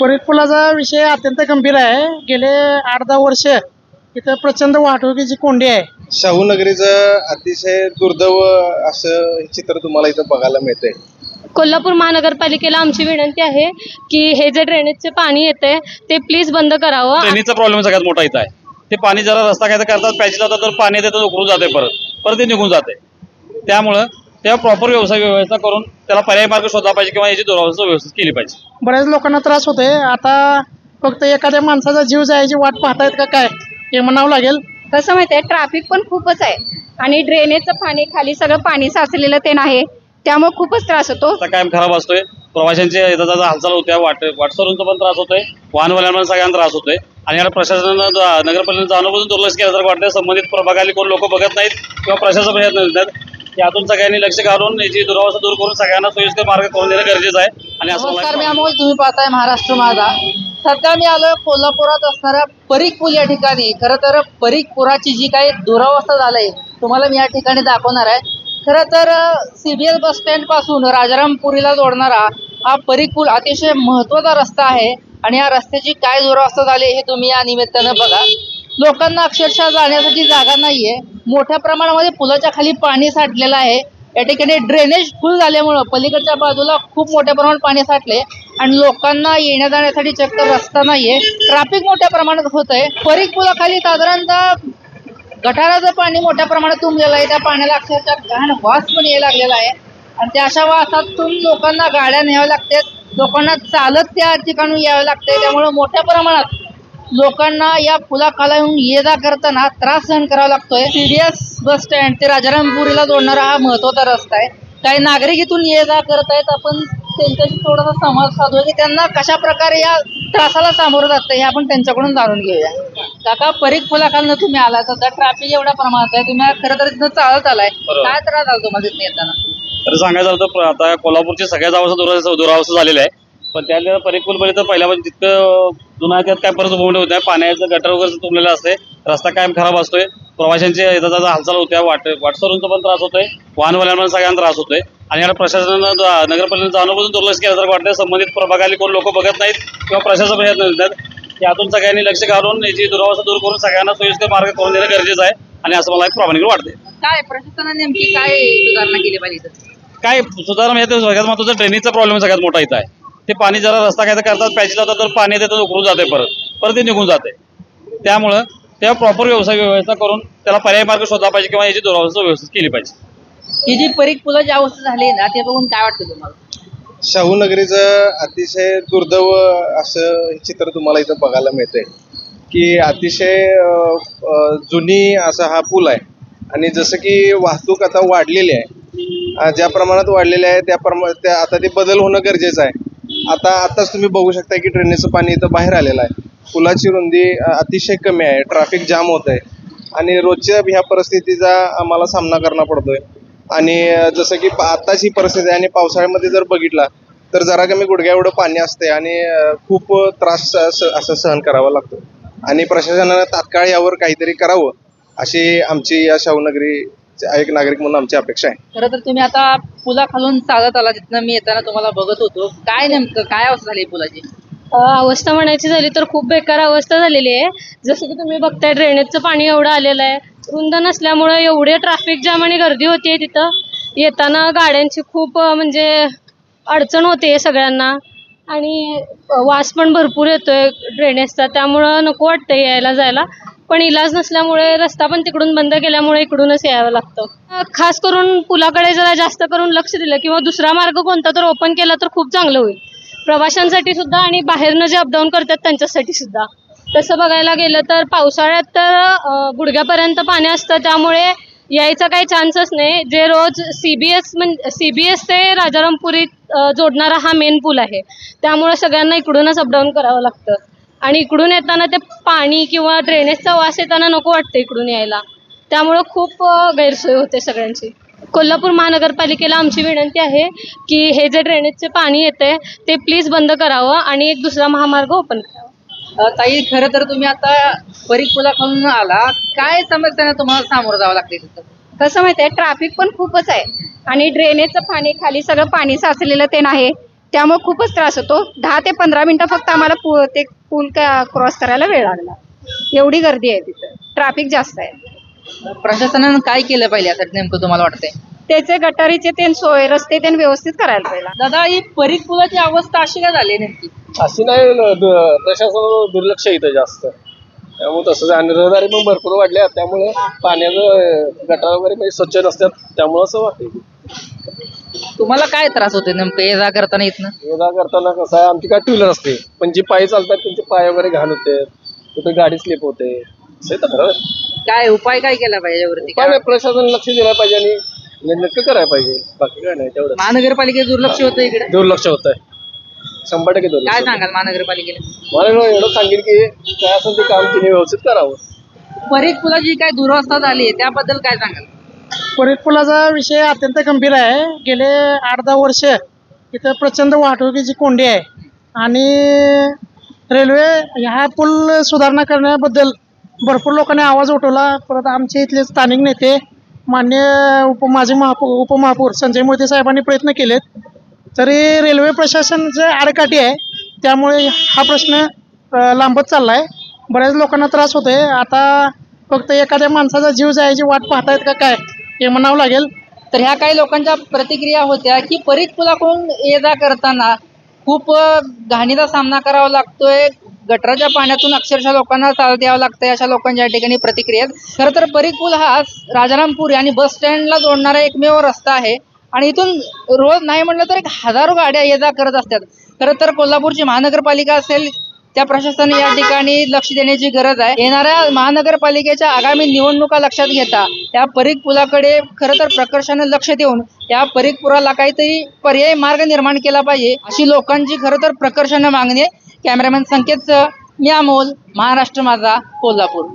परीट पुलाचा विषय अत्यंत गंभीर आहे. गेले आठ दहा वर्ष इथं प्रचंड वाहतुकीची कोंडी आहे. शाहू नगरीचं अतिशय दुर्दैव असं चित्र तुम्हाला इथं बघायला मिळतंय. कोल्हापूर महानगरपालिकेला आमची विनंती आहे की हे जे ड्रेनेजचे पाणी येते ते प्लीज बंद करावं. ट्रेनीचा प्रॉब्लेम सगळ्यात मोठा इथं आहे. ते पाणी जरा रस्ता काय तर करतात पॅच लावतात तर पाणी येतं उकळून जाते परत. परत ते निघून जाते त्यामुळं तेव्हा प्रॉपर व्यवसाय व्यवस्था करून त्याला पर्याय मार्ग शोधला पाहिजे किंवा याची दुरावस्था व्यवस्थित केली पाहिजे. बऱ्याच लोकांना त्रास होतोय. आता फक्त एखाद्या माणसाचा जीव जायची वाट पाहतायत का काय? हे म्हणावं लागेल. कसं माहितीये ट्रॅफिक पण खूपच आहे. आणि ड्रेनेजचं पाणी खाली सगळं पाणी साचलेलं ते नाही. त्यामुळे खूपच त्रास होतो. रस्ता कायम खराब असतोय. प्रवाशांची हालचाल होत्या वाट वाटसरूंचा पण त्रास होतोय. वाहनवाल्यांना सगळ्यांना त्रास होतोय. आणि याला प्रशासनानं नगरपालिकेचं जाणून दुर्लक्ष केल्यासारखं वाटतंय संबंधित प्रभागाली कोण लोक बघत नाहीत किंवा प्रशासन येत नाहीत यातून सगळ्यांनी लक्ष घालून याची दुरावस्था दूर करून सगळ्यांना सोयीस्कर मार्ग करून देणं गरजेचं आहे. आणि असं नमस्कार मी अमोल तुम्ही पाहताय महाराष्ट्र माझा. सध्या मी आलो कोल्हापुरात असणाऱ्या परीक पूल या ठिकाणी. खरं तर परीक पुराची जी काही दुरावस्था झालंय तुम्हाला मी या ठिकाणी दाखवणार आहे. खरं तर सीबीएस बस स्टँडपासून राजारामपुरीला जोडणारा हा परीक पूल अतिशय महत्त्वाचा रस्ता आहे. आणि या रस्त्याची काय दुरावस्था झाली हे तुम्ही या निमित्तानं बघा. लोकांना अक्षरशः जाण्यासाठी जागा नाहीये. मोठ्या प्रमाणामध्ये पुलाच्या खाली पाणी साठलेलं आहे. या ठिकाणी ड्रेनेज फुल झाल्यामुळं पलीकडच्या बाजूला खूप मोठ्या प्रमाणात पाणी साठले आणि लोकांना येण्या जाण्यासाठी चक्क रस्ता नाहीये. ट्रॅफिक मोठ्या प्रमाणात होत आहे परीख पुलाखाली साधारणतः गटाराचं पाणी मोठ्या प्रमाणात तुंबलेलं आहे. त्या पाण्याला अक्षरशः घाण वास पण यायला लागलेला आहे. आणि त्या अशा वासातून लोकांना गाड्या न्याव्या लागतात. लोकांना चालत त्या ठिकाणी यावं लागतंय. त्यामुळं मोठ्या प्रमाणात लोकांना या पुलाखालून ये जा करताना त्रास सहन करावा लागतोय. सीडीएस बस स्टँड ते राजारामपुरीला जोडणारा हा महत्त्वाचा रस्ता आहे. काही नागरिक इथून ये जा करत आहेत आपण त्यांच्याशी थोडासा संवाद साधूया की त्यांना कशा प्रकारे या त्रासाला सामोरं जातं हे आपण त्यांच्याकडून जाणून घेऊया. काका परीख पुलाखालनं तुम्ही आला सध्या ट्रॅफिक एवढ्या प्रमाणात आहे. तुम्ही खरं तर इथनं चालत आलाय. बरोबर. काय त्रास झाला तुम्हाला तिथनं येताना? तर सांगायचं झालं तर प्र- आता कोल्हापूरची सगळ्याच अवस्था दुरावस्था दुरावस्था झालेली आहे. पण त्याला परिपूल तर पहिल्यापासून जितकं जुनं त्यात काय परत उभवणे होत नाही पाण्याचं गटर वगैरे तुंबलेलं असते रस्ता कायम खराब असतोय प्रवाशांची हालचाल होत्या वाट वाटसरूंचा पण त्रास होतोय वाहनवाल्यांना सगळ्यांना त्रास होतोय. आणि याला प्रशासनानं नगरपालिकेचं जाणून दुर्लक्ष केल्यासारखं वाटतंय संबंधित प्रभागाली कोण लोक बघत नाहीत किंवा प्रशासन पण येत नाहीत यातून सगळ्यांनी लक्ष घालून याची दुरावस्था दूर करून सगळ्यांना सोयीस्कर मार्ग करून देणं गरजेचं आहे आणि असं मला एक प्रामाणिक वाटते काय प्रशासनाने नेमकी काय सुधारणा केली पाहिजे? काय सुधारणा म्हणजे सगळ्यात महत्वाचं ट्रेनीचा प्रॉब्लेम सगळ्यात मोठा इथं आहे. ते पाणी जरा रस्ता काय तर करतात पॅच लावतात तर पाणी येतं तर उकळून जाते परत. परत ते निघून जाते. त्यामुळं तेव्हा प्रॉपर व्यवसाय व्यवस्था करून त्याला पर्याय मार्ग शोधला पाहिजे किंवा याची दुरावस्था व्यवस्थित केली पाहिजे. ही जी परीख पुलाची अवस्था झाली ना ते बघून काय वाटतं तुम्हाला? शाहू नगरीचं अतिशय दुर्दैव असं चित्र तुम्हाला इथं बघायला मिळतंय. की अतिशय अं, अं, जुनी असा हा पूल आहे. आणि जसं की वाहतूक आता वाढलेली आहे. अं, ज्या प्रमाणात वाढलेली आहे त्या प्रमा त्या आता ते बदल होणं गरजेचं आहे. आता आताच तुम्ही बघू शकता की ट्रेनेचं पाणी इथं बाहेर आलेलं आहे. पुलाची रुंदी अतिशय कमी आहे. ट्रॅफिक जाम होत आहे. आणि रोजच्या ह्या परिस्थितीचा आम्हाला सामना करणं पडतोय. आणि जसं की आत्ताच ही परिस्थिती आहे आणि पावसाळ्यामध्ये जर बघितला तर जरा कमी गुडघ्या एवढं पाणी असते आणि खूप त्रास असं सहन करावा लागतो. आणि प्रशासनानं तात्काळ यावर काहीतरी करावं अशी आमची या शाहूनगरी एक नागरिक म्हणून आमची अपेक्षा आहे. खरं तर तुम्ही आता पुलाखालून चालत आला तिथनं मी येताना तुम्हाला बघत होतो. काय नेमकं काय अवस्था झाली पुलाची? अ, अवस्था म्हणायची झाली तर खूप बेकार अवस्था झालेली आहे. जसं की तुम्ही बघताय ड्रेनेजचं पाणी एवढं आलेलं आहे. रुंद नसल्यामुळं एवढे ट्रॅफिक जाम आणि गर्दी होती तिथं. येताना गाड्यांची खूप अ, म्हणजे अडचण होते सगळ्यांना. आणि वास पण भरपूर येतोय ड्रेनेजचा त्यामुळं नको वाटतं यायला जायला. पण इलाज नसल्यामुळे रस्ता पण तिकडून बंद केल्यामुळे इकडूनच यावं लागतं. खास करून पुलाकडे जरा जास्त करून लक्ष दिलं किंवा दुसरा मार्ग कोणता तर ओपन केला तर खूप चांगलं होईल. प्रवाशांसाठी सुद्धा आणि बाहेरनं जे अपडाऊन करतात त्यांच्यासाठी सुद्धा. तसं बघायला गेलं तर पावसाळ्यात तर गुडघ्यापर्यंत पाणी असतं त्यामुळे यायचा काही चान्सच नाही. जे रोज सी बी एस म्हणजे सी बी एस ते राजारामपुरीत जोडणारा हा मेन पूल आहे. त्यामुळे सगळ्यांना इकडूनच अपडाऊन करावं लागतं. आणि इकडून येताना ते पाणी किंवा ड्रेनेजचा वास येताना नको वाटतं इकडून यायला. त्यामुळं खूप गैरसोय होते सगळ्यांची. कोल्हापूर महानगरपालिकेला आमची विनंती आहे की हे जे ड्रेनेजचे पाणी येते ते प्लीज बंद करावं आणि एक दुसरा महामार्ग ओपन करावा. ताई खरं तर तुम्ही आता परीख पुलाखालून आला काय समस्याने तुम्हाला सामोरं जावं लागते तिथं? कसं माहितीये ट्रॅफिक पण खूपच आहे. आणि ड्रेनेजचं पाणी खाली सगळं पाणी साचलेलं ते नाही. त्यामुळे खूपच त्रास होतो. दहा ते पंधरा मिनिटं फक्त आम्हाला पु ते पूल क्रॉस करायला वेळ लागला. एवढी गर्दी आहे तिथं. ट्रॅफिक जास्त आहे. प्रशासनानं काय केलं पाहिजे यासाठी नेमकं तुम्हाला वाटतंय? त्याचे गटारीचे ते सोय रस्ते ते व्यवस्थित करायला पाहिजे. दादा ही परीख पुलाची अवस्था अशी काय झाली नेमकी? अशी नाही दु- प्रशासन दुर्लक्ष इथं जास्त. त्यामुळे तसंच आणि रहदारी पण भरपूर वाढल्या त्यामुळे पाण्याचं गटार वगैरे काही स्वच्छ नसतात त्यामुळे असं वाटतं तुम्हाला काय त्रास होते नेमकं? ये जा करताना इथनं. ये जा करताना कसं आहे आमची काय टू व्हीलर असते. पण जी पायी चालतात त्यांचे पाय वगैरे घाण होते. कुठे गाडी स्लिप होते. असं आहे. काय उपाय काय केला पाहिजे यावरती काय? नाही प्रशासन लक्ष दिलं पाहिजे आणि नक्की करायला पाहिजे. बाकी काय नाही तेवढं महानगरपालिकेत दुर्लक्ष होतं इकडे? दुर्लक्ष होत आहे शंभर टक्के दुर्लक्ष काय होतंय. सांगाल महानगरपालिकेला? मला एवढं सांगेल की काय असेल ते काम तिने व्यवस्थित करावं. परीख पुलाची काय दुरवस्था झाली आहे त्याबद्दल काय सांगाल? परीट पुलाचा विषय अत्यंत गंभीर आहे. गेले आठ दहा वर्ष इथं प्रचंड वाहतुकीची कोंडी आहे. आणि रेल्वे ह्या पूल सुधारणा करण्याबद्दल भरपूर लोकांनी आवाज उठवला. परत आमचे इथले स्थानिक नेते मान्य उप माजी महापौर उपमहापौर संजय मोदी साहेबांनी प्रयत्न केलेत. तरी रेल्वे प्रशासन आडकाठी आहे त्यामुळे हा प्रश्न लांबत चालला आहे बऱ्याच लोकांना त्रास होतोय. आता फक्त एखाद्या माणसाचा जीव जायची वाट पाहतायत का काय? हे म्हणावं लागेल. तर ह्या काही लोकांच्या प्रतिक्रिया होत्या की परीत पुलाकडून ये जा करताना खूप घाणीचा सामना करावा लागतोय. गटराच्या पाण्यातून अक्षरशः लोकांना चाल द्यावं लागतंय अशा लोकांच्या या ठिकाणी प्रतिक्रिया खरं तर परीत पूल हा राजारामपुरी आणि बस स्टँडला जोडणारा एकमेव रस्ता आहे. आणि इथून रोज नाही म्हटलं तर एक हजारो गाड्या ये जा करत असतात. खरं तर कोल्हापूरची महानगरपालिका असेल त्या प्रशासन या ठिकाणी लक्ष देण्याची गरज आहे. येणाऱ्या महानगरपालिकेच्या आगामी निवडणुका लक्षात घेता या परीख पुलाकडे खरं तर प्रकर्षानं लक्ष देऊन या परीख पुलाला काहीतरी पर्यायी मार्ग निर्माण केला पाहिजे अशी लोकांची खरं तर प्रकर्षानं मागणी कॅमेरामॅन संकेतचं मी अमोल महाराष्ट्र माझा कोल्हापूर.